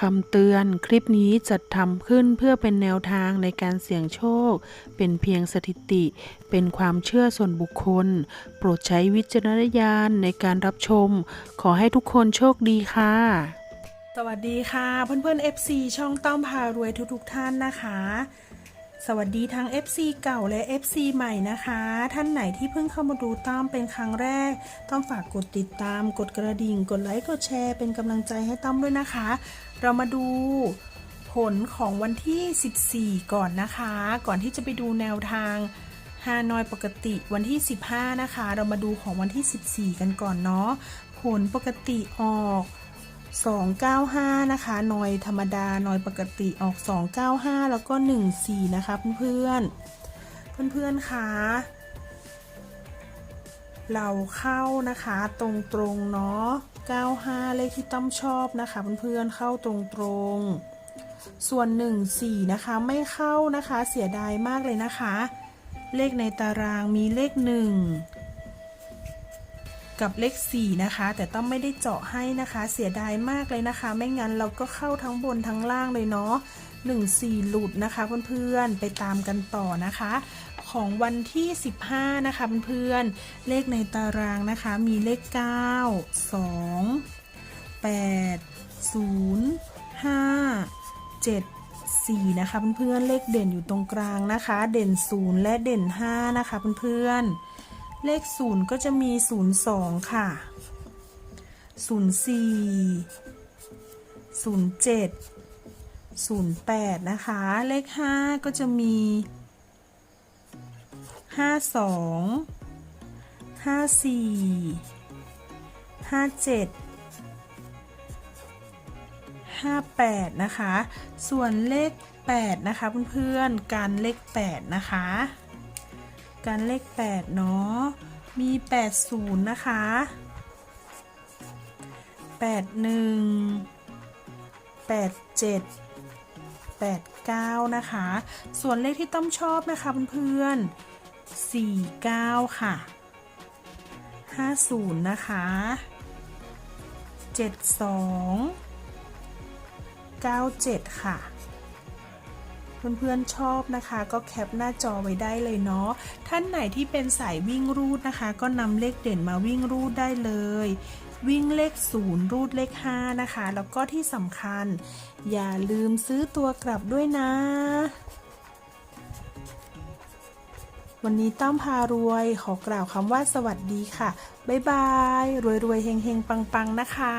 คำเตือนคลิปนี้จัดทำขึ้นเพื่อเป็นแนวทางในการเสี่ยงโชค เป็นเพียงสถิติ เป็นความเชื่อส่วนบุคคล โปรดใช้วิจารณญาณในการรับชม ขอให้ทุกคนโชคดีค่ะ สวัสดีค่ะ เพื่อนๆ FC ช่องต้อมพารวยทุกๆท่านนะคะ สวัสดีทั้ง FC เก่าและ FC ใหม่นะคะ ท่านไหนที่เพิ่งเข้ามาดูต้อมเป็นครั้งแรก ต้องฝากกดติดตาม กดกระดิ่ง กดไลค์ กดแชร์ เป็นกำลังใจให้ต้อมด้วยนะคะ เรามาดูผลของวันที่ 14 ก่อนนะคะ ก่อนที่จะไปดูแนวทางฮานอยปกติวันที่ 15 นะคะ เรามาดูของวันที่ 14 กันก่อนเนาะ ผลปกติออก 295 นะคะ นอยธรรมดานอยปกติออก 295 แล้วก็ 14 นะคะ เพื่อนๆเพื่อนๆคะเราเข้านะคะตรงๆเนาะ 95 เลขที่ต้อมชอบนะคะเพื่อนๆเข้าตรงๆส่วน 14 นะคะไม่เข้านะคะเสียดายมากเลยนะคะ เลขในตารางมีเลข 1 กับเลข 4 นะคะ แต่ต้องไม่ได้เจาะให้นะคะ เสียดายมากเลยนะคะ ไม่งั้นเราก็เข้าทั้งบนทั้งล่างเลยเนาะ1 4 หลุดนะคะเพื่อนๆ ไปตามกันต่อนะคะ ของวันที่ 15 นะคะเพื่อนๆ เลขในตารางนะคะ มีเลข 9 2 8 0 5 7 4 นะคะเพื่อนๆ เลขเด่นอยู่ตรงกลางนะคะ เด่น 0 และเด่น 5 นะคะเพื่อนๆ เลข0ก็จะมี02ค่ะ04 07 08นะคะ เลข5ก็จะมี52 54 57 58นะคะ ส่วนเลข8นะคะเพื่อนๆ การเลข8นะคะ การเลข 8 เนาะ มี 80 นะคะ 81 87 89 นะคะ ส่วนเลขที่ต้อมชอบนะคะเพื่อนๆ49 ค่ะ 50 นะคะ 72 97 ค่ะ เพื่อนๆชอบนะคะ ก็แคปหน้าจอไว้ได้เลยเนาะท่านไหนที่เป็นสายวิ่งรูดนะคะ ก็นำเลขเด่นมาวิ่งรูดได้เลย วิ่งเลข 0 รูดเลข 5 นะคะ แล้วก็ที่สำคัญ อย่าลืมซื้อตัวกลับด้วยนะวันนี้ต้อมพารวยขอกล่าวคำว่าสวัสดีค่ะ บ๊ายบาย รวยๆเฮงๆปังๆนะคะ